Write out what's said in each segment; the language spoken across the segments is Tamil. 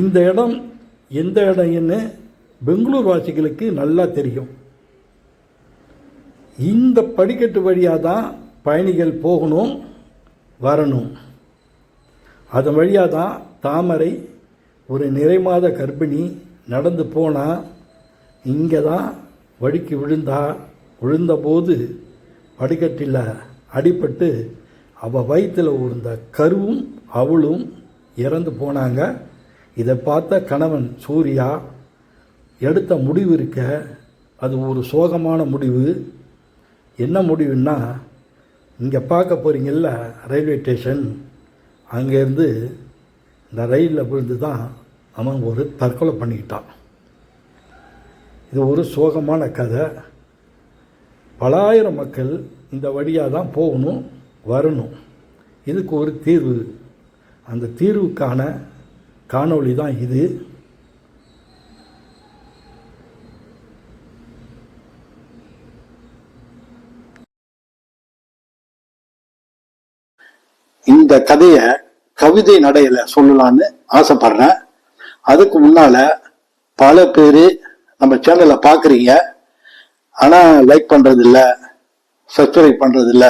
இந்த இடம் எந்த இடம்னு பெங்களூர் வாசிகளுக்கு நல்லா தெரியும். இந்த படிக்கட்டு வழியாக தான் பயணிகள் போகணும் வரணும். அதன் வழியாக தான் தாமரை ஒரு நிறைமாத கர்ப்பிணி நடந்து போனால் இங்கே தான் வழுக்கி விழுந்தா விழுந்தபோது படிக்கட்டில் அடிபட்டு அவள் வயிற்றில் விழுந்த கருவும் அவளும் இறந்து போனாங்க. இதை பார்த்த கணவன் சூர்யா எடுத்த முடிவு இருக்க அது ஒரு சோகமான முடிவு. என்ன முடிவுன்னா இங்கே பார்க்க போகிறீங்கல்ல ரயில்வே ஸ்டேஷன் அங்கேருந்து இந்த ரயிலில் விழுந்து தான் அவன் ஒரு தற்கொலை பண்ணிக்கிட்டான். இது ஒரு சோகமான கதை. பலாயிரம் மக்கள் இந்த வழியாக தான் போகணும் வரணும். இதுக்கு ஒரு தீர்வு. அந்த தீர்வுக்கான காணொளி தான் இது. இந்த கதைய கவிதை நடையில சொல்லலாம்னு ஆசைப்படுறேன். அதுக்கு முன்னால பல பேர் நம்ம சேனலை பார்க்குறீங்க. ஆனால் லைக் பண்ணுறதில்ல சப்ஸ்கிரைப் பண்ணுறதில்ல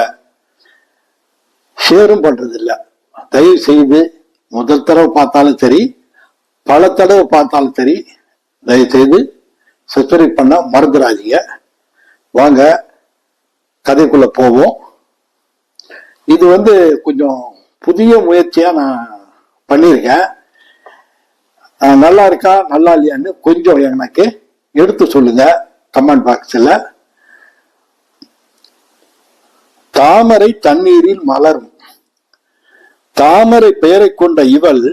ஷேரும் பண்ணுறதில்ல தயவு செய்து முதல் தடவை பார்த்தாலும் சரி பல தடவை பார்த்தாலும் சரி தயவுசெய்து சப்ஸ்கிரைப் பண்ண மறந்துடாதீங்க. வாங்க கதைக்குள்ள போவோம். இது வந்து கொஞ்சம் புதிய முயற்சியா நான் பண்ணியிருக்கேன். நல்லா இருக்கா நல்லா இல்லையான்னு கொஞ்சம் எனக்கு எடுத்து சொல்லுங்க கமெண்ட் பாக்ஸில். தாமரை தண்ணீரில் மலரும். தாமரை பெயரை கொண்ட இவள்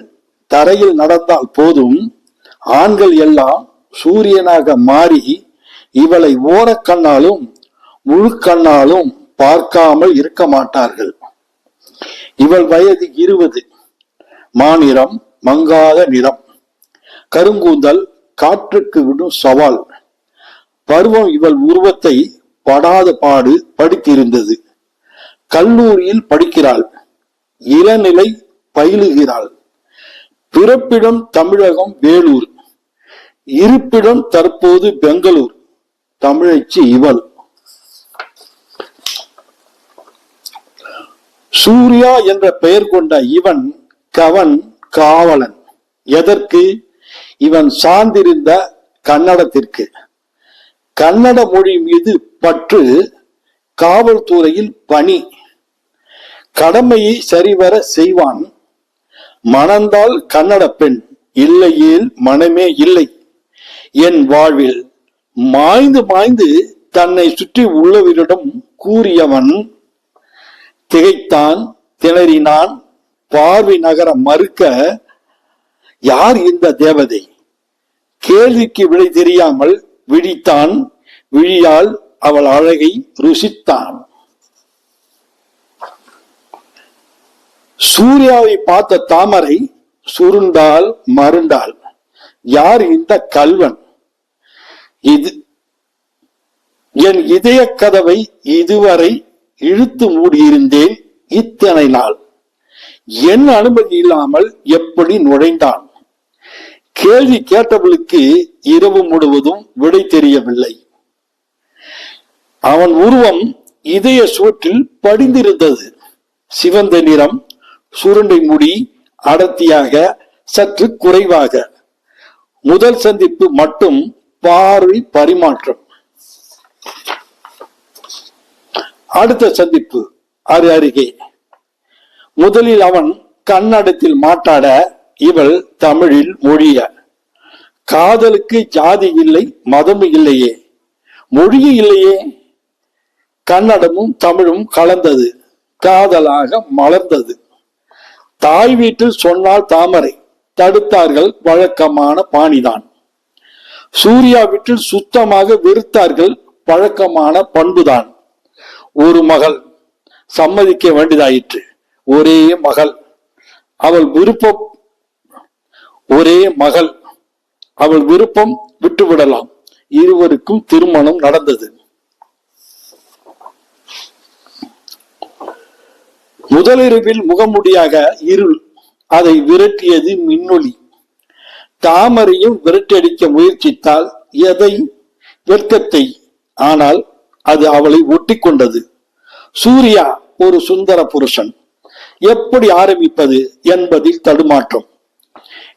தரையில் நடந்தால் போதும். ஆண்கள் எல்லாம் சூரியனாக மாறி இவளை ஓரக்கண்ணாலும் முழுக்கண்ணாலும் பார்க்காமல் இருக்க மாட்டார்கள். இவள் வயது இருபது. மாநிறம் மங்காத நிறம். கருங்கூந்தல் காற்றுக்கு விடும் சவால். பருவம் இவள் உருவத்தை படாத பாடு படித்திருந்தது. கல்லூரியில் படிக்கிறாள். இளநிலை பயிலுகிறாள். பிறப்பிடம் தமிழகம் வேலூர் இருப்பிடம் தற்போது பெங்களூர் தமிழச்சி இவள். சூர்யா என்ற பெயர் கொண்ட இவன் கவன் காவலன். எதற்கு? இவன் சார்ந்திருந்த கன்னடத்திற்கு. கன்னட மொழி மீது பற்று காவல்துறையில் பணி. கடமையை சரிவர செய்வான். மணந்தால் கன்னட பெண் இல்லையேல் மனமே இல்லை. என் வாழ்வில் மாய்ந்து மாய்ந்து தன்னை சுற்றி உள்ளவரிடம் கூறியவன் திகைத்தான் திணறினான் பார்வை நகர மறுக்க யார் இந்த தேவதை? கேள்விக்கு விடை தெரியாமல் விழித்தான் விழியால் அவள் அழகை ருசித்தான். சூர்யாவை பார்த்த தாமரை சுருண்டால் மருண்டால் யார் இந்த கல்வன்? இது என் இதய கதவை இதுவரை இழுத்து மூடியிருந்தேன் இத்தனை நாள். என் அனுமதி இல்லாமல் எப்படி நுழைந்தான்? கேள்வி கேட்டவளுக்கு இரவு முழுவதும் விடை தெரியவில்லை. அவன் உருவம் இதய சூற்றில் படிந்திருந்தது. சிவந்த நிறம் சுருண்டை முடி அடர்த்தியாக சற்று குறைவாக. முதல் சந்திப்பு மட்டும் பார்வை பரிமாற்றம். அடுத்த சந்திப்பு அரு அருகே. முதலில் அவன் கன்னடத்தில் மாட்டாட இவள் தமிழில் மொழிய. காதலுக்கு ஜாதி இல்லை மதம் இல்லையே. மொழியும் இல்லையே. கன்னடமும் தமிழும் கலந்தது. காதலாக மலர்ந்தது. தாய் வீட்டில் சொன்னால் தாமரை தடுத்தார்கள் வழக்கமான பாணிதான். சூர்யா வீட்டில் சுத்தமாக வெறுத்தார்கள் பழக்கமான பண்புதான். ஒரு மகள் சம்மதிக்க வேண்டியதாயிற்று. ஒரே மகள். அவள் விருப்பம் ஒரே மகள். அவள் விருப்பம் விட்டுவிடலாம். இருவருக்கும் திருமணம் நடந்தது. முதலிரவில் முகமுடியாக இருள் அதை விரட்டியது மின்னொளி தாமரையும் விரட்டடிக்க முயற்சித்தால் எதை? வெட்கத்தை. ஆனால் அது அவளை ஒட்டி கொண்டது சூர்யா ஒரு சுந்தர புருஷன். எப்படி ஆரம்பிப்பது என்பதில் தடுமாற்றம்.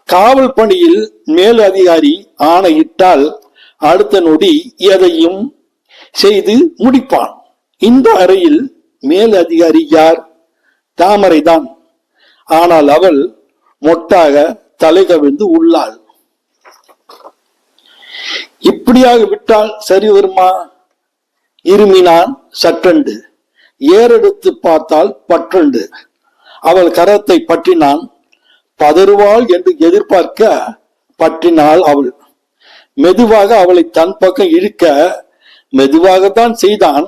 காவல் பணியில் மேல் அதிகாரி ஆணையிட்டால் அடுத்த நொடி எதையும் செய்து முடிப்பான். இந்த அறையில் மேல் அதிகாரி யார்? தாமரைதான். ஆனால் அவள் மொட்டாக தலை கவிழ்ந்து உள்ளாள். இப்படியாக விட்டால் சரி வருமா? இருமினான் சற்றண்டு. ஏறெடுத்து பார்த்தால் பற்றண்டு. அவள் கரத்தை பற்றினான். பதறுவாள் என்று எதிர்பார்க்க பற்றினாள் அவள். மெதுவாக அவளை தன் பக்கம் இழுக்க மெதுவாகத்தான் செய்தான்.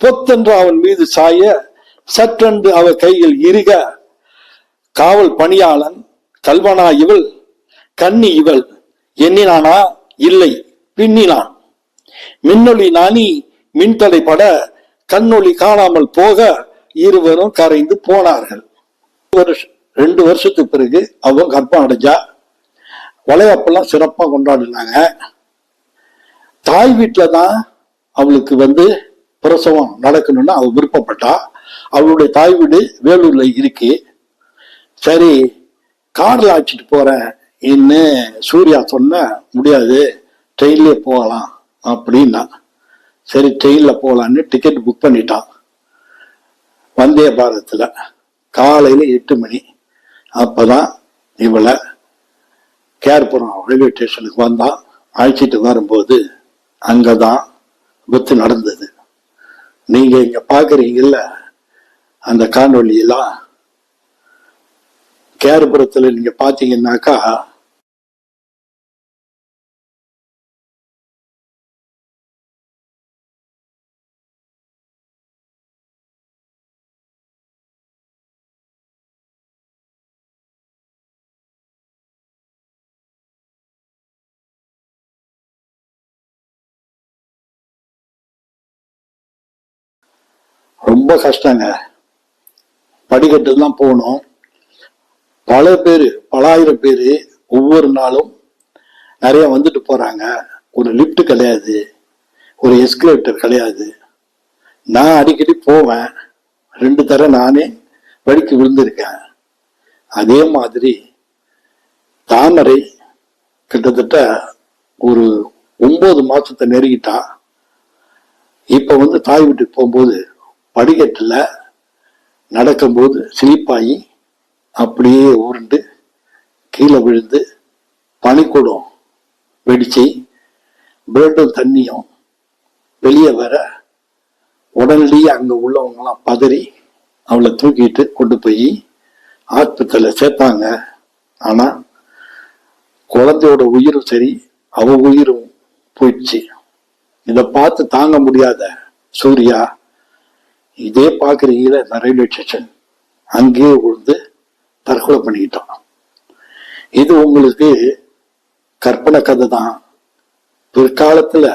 பொத்தென்று அவன் மீது சாய சற்றென்று அவள் கையில் இருக. காவல் பணியாளன் கல்வனா இவள் கன்னி இவள் எண்ணினானா? இல்லை பின்னினான். மின்னொளி நாணி மின்தடை பட கண்ணொளி காணாமல் போக இருவரும் கரைந்து போனார்கள். வருஷம் ரெண்டு வருஷத்துக்கு பிறகு அவங்க கர்ப்பம் அடைஞ்சா வளைகாப்பெல்லாம் சிறப்பாக கொண்டாடினாங்க. தாய் வீட்டில் தான் அவளுக்கு வந்து பிரசவம் நடக்கணும்னு அவள் விருப்பப்பட்டா. அவளுடைய தாய் வீடு வேலூர்ல இருக்கு. சரி கார்ல அழைச்சிட்டு போறேன். இன்னு சூர்யா சொன்ன முடியாது ட்ரெயின்லயே போகலாம் அப்படின்னா. சரி ட்ரெயின்ல போகலான்னு டிக்கெட் புக் பண்ணிட்டான். வந்தே பாரத்ல. காலையில எட்டு மணி. அப்பதான் இவளை கேர்புரம் ரயில்வே ஸ்டேஷனுக்கு வந்தான் அழைச்சிட்டு வரும்போது அங்கதான் விபத்து நடந்தது. நீங்க இங்க பாக்குறீங்கல்ல அந்த காணொலியெல்லாம் கேரபுரத்தில் நீங்க பார்த்தீங்கன்னாக்கா ரொம்ப கஷ்டங்க. படிக்கட்டு தான் போகணும் பல பேர் பல ஆயிரம் பேர் ஒவ்வொரு நாளும் நிறைய வந்துட்டு போகிறாங்க ஒரு லிஃப்ட் கிடையாது. ஒரு எஸ்கலேட்டர் கிடையாது. நான் அடிக்கடி போவேன். ரெண்டு தர நானே வழிக்கு விழுந்திருக்கேன். அதே மாதிரி தாமரை கிட்டத்தட்ட ஒரு ஒம்பது மாதத்தை நெருங்கிட்டான் இப்போ வந்து தாய் வீட்டுக்கு போகும்போது படிக்கட்டில் நடக்கும்போது ஸ்லிப்பாகி அப்படியே உருண்டு கீழே விழுந்து பனிக்கூடம் வெடிச்சு பிரெட்டும் தண்ணியும் வெளியே வர உடனடியே அங்கே உள்ளவங்கலாம் பதறி அவளை தூக்கிட்டு கொண்டு போய் ஆஸ்பத்திரியில் சேர்த்தாங்க. ஆனால் குழந்தையோட உயிரும் சரி அவ உயிரும் போயிடுச்சு. இதை பார்த்து தாங்க முடியாத சூர்யா இதே பார்க்குறீங்கள இந்த ரயில்வே ஸ்டேஷன் அங்கேயே விழுந்து தற்கொலை பண்ணிக்கிட்டான். இது உங்களுக்கு கற்பனை கதை தான் பிற்காலத்தில்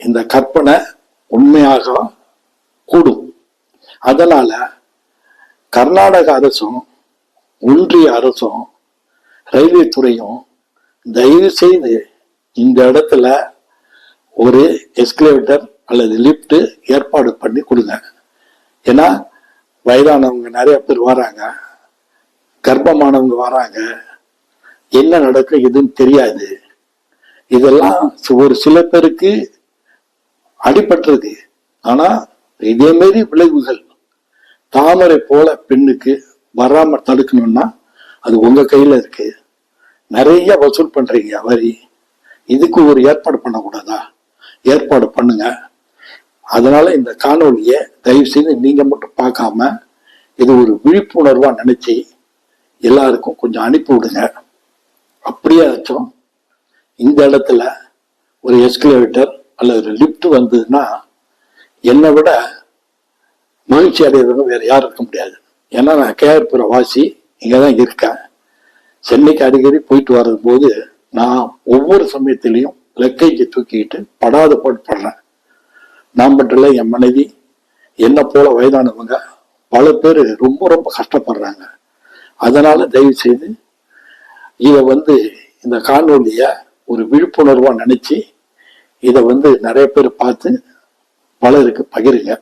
இந்த கற்பனை உண்மையாக கூடும். அதனால் கர்நாடக அரசும் ஒன்றிய அரசும் ரயில்வே துறையும் தயவு செய்து இந்த இடத்துல ஒரு எஸ்கலேட்டர் அல்லது லிஃப்ட் ஏற்பாடு பண்ணி கொடுங்க. ஏன்னா வயதானவங்க நிறைய பேர் வராங்க. கர்ப்பமானவங்க வராங்க. என்ன நடக்கும் எதுன்னு தெரியாது. இதெல்லாம் ஒரு சில பேருக்கு அடிபட்டுறது ஆனா இதே விளைவுகள். தாமரை போல பெண்ணுக்கு வராம தடுக்கணும்னா அது உங்க கையில இருக்கு. நிறைய வசூல் பண்றீங்க வரி. இதுக்கு ஒரு ஏற்பாடு பண்ணக்கூடாதா? ஏற்பாடு பண்ணுங்க. அதனால இந்த காணொலியை தயவு செய்து நீங்க மட்டும் பார்க்காம இது ஒரு விழிப்புணர்வா நினைச்சு எல்லாருக்கும் கொஞ்சம் அனுப்பி விடுங்க. அப்படியாச்சும் இந்த இடத்துல ஒரு எஸ்கலேட்டர் அல்லது ஒரு லிஃப்ட் வந்ததுன்னா என்னை விட மகிழ்ச்சி அடைகிறவங்க வேற யாரும் இருக்க முடியாது. ஏன்னா நான் கேஆர்புர வாசி இங்கே தான் இருக்கேன். சென்னைக்கு அடிக்கடி போயிட்டு வர்றது போது நான் ஒவ்வொரு சமயத்திலையும் லக்கேஜை தூக்கிட்டு படாத பாடு படுறேன். நான் மட்டும் இல்லை என் மனைவி என்ன போல வயதானவங்க பல பேர் ரொம்ப ரொம்ப கஷ்டப்படுறாங்க. அதனால தயவு செய்து இதை வந்து இந்த காணொலிய ஒரு விழிப்புணர்வா நினைச்சு இதை வந்து நிறைய பேர் பார்த்து பலருக்கு பகிருங்க.